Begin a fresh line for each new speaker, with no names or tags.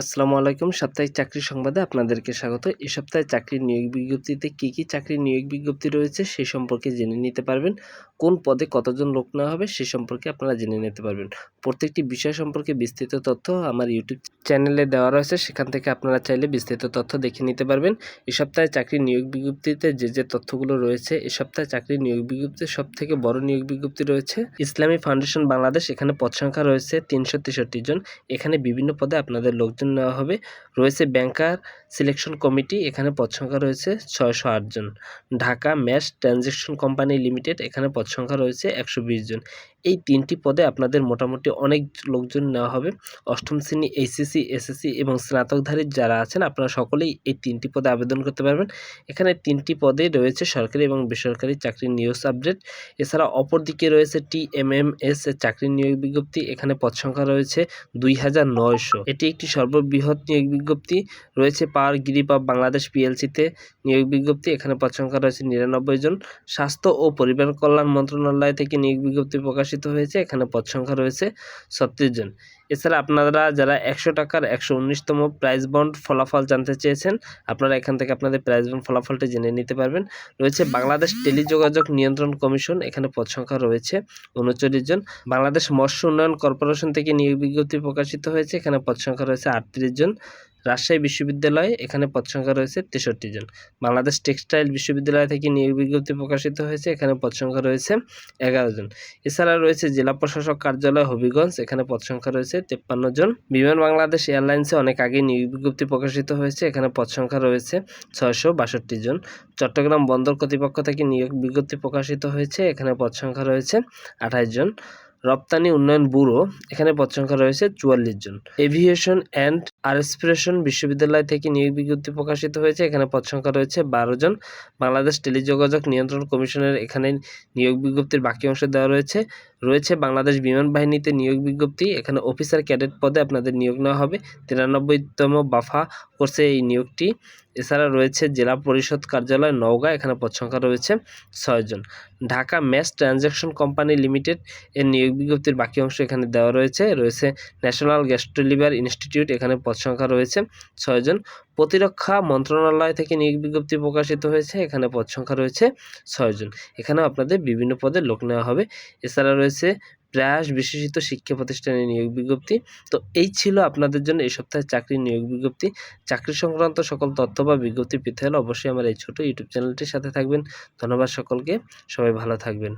আসসালামু আলাইকুম। সাপ্তাহিক চাকরি সংবাদে আপনাদেরকে স্বাগত। এই সপ্তাহে চাকরির নিয়োগ বিজ্ঞপ্তিতে কী কী চাকরির নিয়োগ বিজ্ঞপ্তি রয়েছে সেই সম্পর্কে জেনে নিতে পারবেন। কোন পদে কতজন লোক নেওয়া হবে সে সম্পর্কে আপনারা জেনে নিতে পারবেন। প্রত্যেকটি বিষয় সম্পর্কে বিস্তৃত তথ্য আমার ইউটিউব চ্যানেলে দেওয়া রয়েছে। সেখান থেকে আপনারা চাইলে বিস্তৃত তথ্য দেখে নিতে পারবেন। এ সপ্তাহে চাকরির নিয়োগ বিজ্ঞপ্তিতে যে যে তথ্যগুলো রয়েছে, এ সপ্তাহে চাকরির নিয়োগ বিজ্ঞপ্তিতে সব থেকে বড় নিয়োগ বিজ্ঞপ্তি রয়েছে ইসলামী ফাউন্ডেশন বাংলাদেশ। এখানে পদ সংখ্যা রয়েছে তিনশো তেষট্টি জন। এখানে বিভিন্ন পদে আপনাদের লোকজন নেওয়া হবে। রয়েছে ব্যাংকার সিলেকশন কমিটি এখানে পদ সংখ্যা রয়েছে ছয়শো আট জন। Dhaka mass transaction company limited এখানে পদ সংখ্যা রয়েছে একশো বিশ জন। এই তিনটি পদে আপনাদের মোটামুটি অনেক লোকজন নেওয়া হবে। অষ্টম শ্রেণি এইচএসসি এসএসসি এবং স্নাতকধারী যারা আছেন, আপনারা সকলেই এই তিনটি পদে আবেদন করতে পারবেন। এখানে তিনটি পদে রয়েছে সরকারি এবং বেসরকারি চাকরির নিয়োগ আপডেট এছাড়া অপরদিকে রয়েছে টি এম এম এস চাকরির নিয়োগ বিজ্ঞপ্তি। এখানে পদ সংখ্যা রয়েছে দুই হাজার নয়শো। এটি একটি বৃহৎ নিয়োগ বিজ্ঞপ্তি রয়েছে। পাওয়ার গ্রিপ অফ বাংলাদেশ পিএলসিতে নিয়োগ বিজ্ঞপ্তি। এখানে পদ সংখ্যা রয়েছে নিরানব্বই জন। স্বাস্থ্য ও পরিবার কল্যাণ মন্ত্রণালয় থেকে নিয়োগ বিজ্ঞপ্তি প্রকাশিত হয়েছে। এখানে পদ সংখ্যা রয়েছে ছত্রিশ জন। এছাড়া আপনারা যারা একশো টাকার একশো উনিশতম প্রাইজ বন্ড ফলাফল জানতে চেয়েছেন, আপনারা এখান থেকে আপনাদের প্রাইজ বন্ড ফলাফলটি জেনে নিতে পারবেন। রয়েছে বাংলাদেশ টেলিযোগাযোগ নিয়ন্ত্রণ কমিশন, এখানে পদ সংখ্যা রয়েছে উনচল্লিশ জন। বাংলাদেশ মৎস্য উন্নয়ন কর্পোরেশন থেকে নিয়োগ বিজ্ঞপ্তি প্রকাশিত হয়েছে, এখানে পদ সংখ্যা রয়েছে আটত্রিশ জন। রাজশাহী বিশ্ববিদ্যালয়ে এখানে পদ সংখ্যা রয়েছে তেষট্টি জন। বাংলাদেশ টেক্সটাইল বিশ্ববিদ্যালয় থেকে নিয়োগ বিজ্ঞপ্তি প্রকাশিত হয়েছে, এখানে পদ সংখ্যা রয়েছে এগারো জন। এছাড়া রয়েছে জেলা প্রশাসক কার্যালয় হবিগঞ্জ, এখানে পদ সংখ্যা রয়েছে তেপ্পান্ন জন। বিমান বাংলাদেশ এয়ারলাইন্সে অনেক আগে নিয়োগ বিজ্ঞপ্তি প্রকাশিত হয়েছে, এখানে পদ সংখ্যা রয়েছে ছয়শো বাষট্টি জন। চট্টগ্রাম বন্দর কর্তৃপক্ষ থেকে নিয়োগ বিজ্ঞপ্তি প্রকাশিত হয়েছে, এখানে পদ সংখ্যা রয়েছে আঠাশ জন। রপ্তানি উন্নয়ন ব্যুরো, এখানে পদ সংখ্যা রয়েছে চুয়াল্লিশ জন। এভিয়েশন অ্যান্ড আরএসপিরেশন বিশ্ববিদ্যালয় থেকে নিয়োগ বিজ্ঞপ্তি প্রকাশিত হয়েছে, এখানে পদ সংখ্যা রয়েছে বারো জন। বাংলাদেশ টেলিযোগাযোগ নিয়ন্ত্রণ কমিশনের এখানে নিয়োগ বিজ্ঞপ্তির বাকি অংশ দেওয়া রয়েছে। রয়েছে বাংলাদেশ বিমান বাহিনীতে নিয়োগ বিজ্ঞপ্তি, এখানে অফিসার ক্যাডেট পদে আপনাদের নিয়োগ নেওয়া হবে। তিরানব্বইতম বাফা কোর্সে এই নিয়োগটি। এছাড়া রয়েছে জেলা পরিষদ কার্যালয় নওগাঁ, এখানে পদ সংখ্যা রয়েছে ছয়জন Dhaka mass transaction company limited এর নিয়োগ বিজ্ঞপ্তির বাকি অংশ এখানে দেওয়া রয়েছে। রয়েছে ন্যাশনাল গ্যাস্ট্রোলিভার ইনস্টিটিউট এখানে পদ সংখ্যা রয়েছে ছয়জন প্রতিরক্ষা মন্ত্রণালয় থেকে নিয়োগ বিজ্ঞপ্তি প্রকাশিত হয়েছে, এখানে পদ সংখ্যা রয়েছে ছয়জন এখানেও আপনাদের বিভিন্ন পদে লোক নেওয়া হবে। এছাড়া রয়েছে প্রয়াস বিশেষিত শিক্ষা প্রতিষ্ঠানে নিয়োগ বিজ্ঞপ্তি। তো এই ছিল আপনাদের জন্য এই সপ্তাহে চাকরির নিয়োগ বিজ্ঞপ্তি। চাকরি সংক্রান্ত সকল তথ্য বা বিজ্ঞপ্তি পেতে হলে অবশ্যই আমার এই ছোট ইউটিউব চ্যানেলটির সাথে থাকবেন। ধন্যবাদ সকলকে। সবাই ভালো থাকবেন।